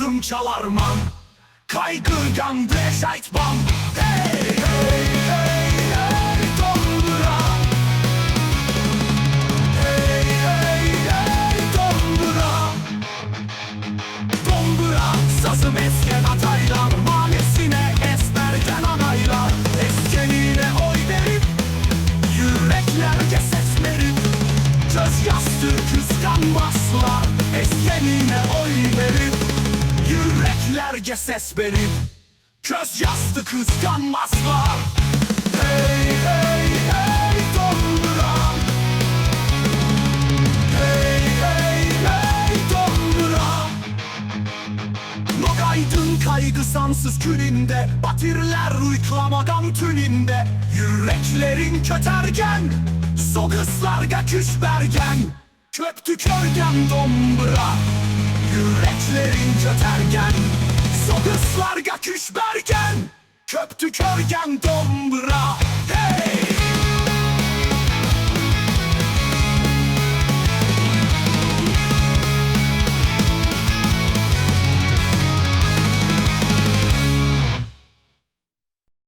Sazım çalar man. Kaygı gandre şayt bam. Hey hey hey hey Hey hey hey Tombura Tombura Sazım esken ataylar. Malesine esmerden anaylar. Eskenine oy verip Yürekler ses verip Göz yastır kıskanmazlar. Eskenine oy verip gece ses verip Göz yastı kıskanmazlar Hey hey hey donduran. Hey hey hey donduran. Nogaydın kaygı sansız külünde Batirler uyklamadan tününde. Yüreklerin kötergen Sokıslarga küsbergen Köptü körgen dombra Yüreklerin kötergen Sokıslarga küsbergen Köptü körgen dombra Hey!